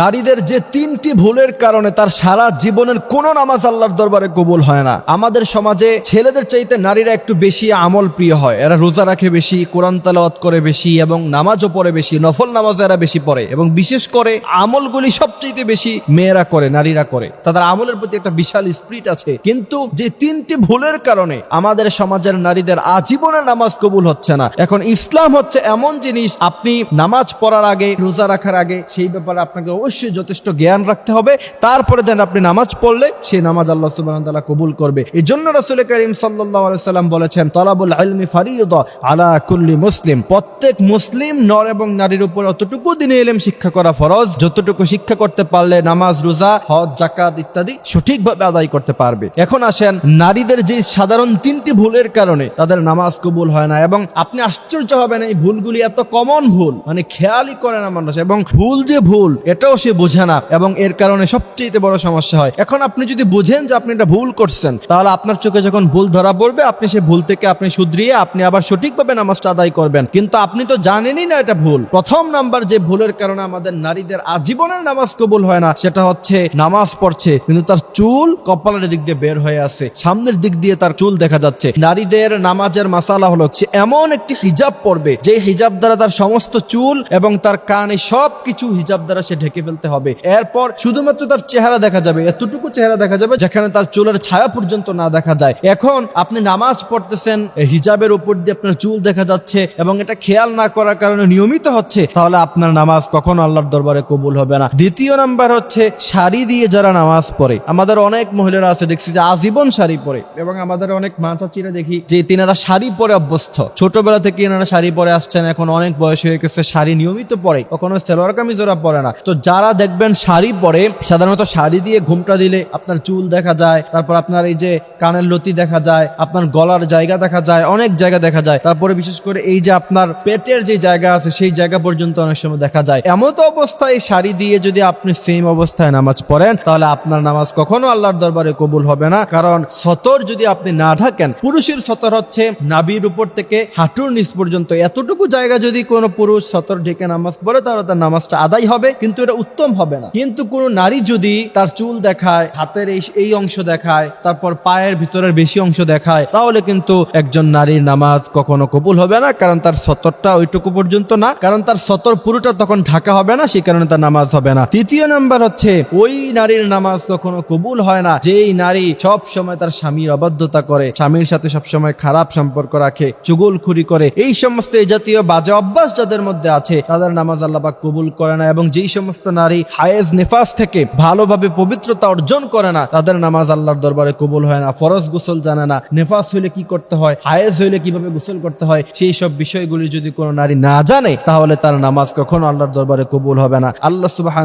নারীদের যে তিনটি ভুলের কারণে তার সারা জীবনের কোনো নামাজ আল্লাহর দরবারে কবুল হয় না। আমাদের সমাজে ছেলেদের চাইতে নারীরা একটু বেশি আমল প্রিয় হয়। এরা রোজা রাখে বেশি, কোরআন তালাওয়াত করে বেশি এবং নামাজও পড়ে বেশি, নফল নামাজ এরা বেশি পড়ে এবং বিশেষ করে আমলগুলি সবচেয়ে বেশি মেয়েরা করে, নারীরা করে। তাদের আমলের প্রতি একটা বিশাল স্পিরিট আছে। কিন্তু যে তিনটি ভুলের কারণে আমাদের সমাজের নারীদের আজীবনে নামাজ কবুল হচ্ছে না। এখন ইসলাম হচ্ছে এমন জিনিস, আপনি নামাজ পড়ার আগে, রোজা রাখার আগে, সেই ব্যাপারে আপনাকে অবশ্যই যথেষ্ট জ্ঞান রাখতে হবে। তারপরে দেন আপনি নামাজ পড়লে সেই নামাজ আল্লাহ সুবাহ কবুল করবে। এই জন্য রাসুল করিম সাল্লাম বলেছেন, তলাবুল আলমি ফারিউদ আলা কুল্লি মুসলিম। প্রত্যেক মুসলিম নর এবং নারীর উপর অতটুকু দিনে এলেম শিক্ষা করা ফরজ। যতটুকু শিক্ষা করতে পারলে নামাজ, রোজা, হজ জাকাত ইত্যাদি সঠিকভাবে আদায় করতে পারবে। এখন আসেন নারীদের যে সাধারণ তিনটি ভুলের কারণে তাদের নামাজ কবুল হয় না এবং আপনি আশ্চর্য হবেন এই ভুলগুলি এত কমন ভুল। মানে খেয়ালই করে না মানুষ। এবং ভুল যে ভুল, এটাও সে বোঝে না এবং এর কারণে সবচেয়ে বড় সমস্যা হয়। এখন আপনি যদি বুঝেন যে আপনি এটা ভুল করছেন, তাহলে আপনার চোখে যখন ভুল ধরা পড়বে, আপনি সে ভুল থেকে আপনি শুধরিয়ে আপনি আবার সঠিকভাবে নামাজটা আদায় করবেন। কিন্তু আপনি তো জানেনই না এটা ভুল। প্রথম নাম্বার যে ভুলের কারণে আমাদের নারীদের আজীবনের নামাজ কবুল হয় না, সেটা হচ্ছে নামাজ পড়ছে, কিন্তু তার চুল কপালের দিক দিয়ে বের হয়ে আছে সামনের দিক দিয়ে তার চুল দেখা যাচ্ছে। নারীদের নামাজের মাসালা হলো সে এমন একটি হিজাব পড়বে, যে হিজাব দ্বারা তার সমস্ত চুল এবং তার কানে সব কিছু হিজাব দ্বারা সে ঢেকে ফেলতে হবে। এরপর শুধুমাত্র তার চেহারা দেখা যাবে, এতটুকু চেহারা দেখা যাবে যেখানে তার চুলের ছায়া পর্যন্ত না দেখা যায়। এখন আপনি নামাজ পড়তেছেন হিজাবের উপর দিয়ে আপনার চুল দেখা যাচ্ছে এবং এটা খেয়াল না করার কারণে নিয়মিত হচ্ছে, তাহলে আপনার নামাজ কখনো আল্লাহর দরবারে কবুল হবে না। দ্বিতীয় নাম্বার হচ্ছে শাড়ি দিয়ে যারা নামাজ পড়ে। আমাদের অনেক মহিলারা আছে, দেখছি যে আজীবন শাড়ি পরে এবং আমাদের অনেক মা চাচিরা দেখি যে তিনারা শাড়ি পরে অভ্যস্ত। ছোটবেলা থেকে এনারা শাড়ি পরে আসছেন, এখন অনেক বয়স হয়ে গেছে, শাড়ি নিয়মিত পরে, কখনো সেলোয়ার কামিজ ওরা পরে না। তো যারা দেখবেন শাড়ি পরে, সাধারণত শাড়ি দিয়ে ঘুমটা দিলে আপনার চুল দেখা যায়, তারপর আপনার এই যে কানের লতি দেখা যায়, আপনার গলার জায়গা দেখা যায়, অনেক জায়গা দেখা যায়। তারপরে বিশেষ করে এই যে আপনার পেটের যে জায়গা আছে, সেই জায়গা পর্যন্ত অনেক সময় দেখা যায়। এমন তো অবস্থায় শাড়ি দিয়ে যদি আপনি সেম অবস্থায় নামাজ পড়েন, তাহলে আপনার নামাজ কখনো আল্লাহর দরবারে কবুল হবে না। কারণ সতর যদি আপনি না ঢাকেন, পুরুষের সতর হচ্ছে নাবির উপর থেকে হাঁটুর নিচ পর্যন্ত। এতটুকু জায়গা যদি কোনো পুরুষ সতর ঢেকে নামাজ পড়ে, তাহলে তার নামাজটা আদায় হবে। কিন্তু এটা উত্তম হবে না। কিন্তু কোনো নারী যদি তার চুল দেখায়, হাতের এই অংশ দেখায়, তারপর পায়ের ভিতরের বেশি অংশ দেখায়, তাহলে কিন্তু একজন নারীর নামাজ কখনো কবুল হবে না, কারণ তার সতরটা ওইটুকু পর্যন্ত না। কারণ তার সতর পুরোটা তখন ঢাকা হবে না, সেই কারণে তার নামাজ হবে না। তৃতীয় নাম্বার হচ্ছে, ওই নারীর নামাজ কখনো কবুল হয় না, যেই নারী সব সময় তার স্বামীর অবাধ্যতা করে, স্বামীর সাথে সব সময় খারাপ সম্পর্ক রাখে চুগুল চুগলখুরি করে। এই সমস্ত এই জাতীয় বাজে অভ্যাস যাদের মধ্যে আছে, তাদের নামাজ আল্লাহবাক কবুল করে না, এবং যেই সমস্ত নারী হায়েজ নেফাস থেকে ভালোভাবে পবিত্রতা অর্জন করে না। তাদের নামাজ আল্লাহর দরবারে কবুল হয় না, ফরজ গোসল জানে না। নেফাস হইলে কি করতে হয়, হায়েজ হইলে কীভাবে গোসল করতে হয়, সেই সব বিষয়গুলি যদি কোনো নারী না জানে, তাহলে তার নামাজ কখনো আল্লাহর দরবারে কবুল হবে না। আল্লাহ সুবাহ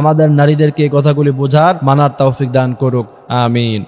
আমাদের নারীদেরকে এই কথাগুলি বোঝার মানার তৌফিক দান করুক। আমিন।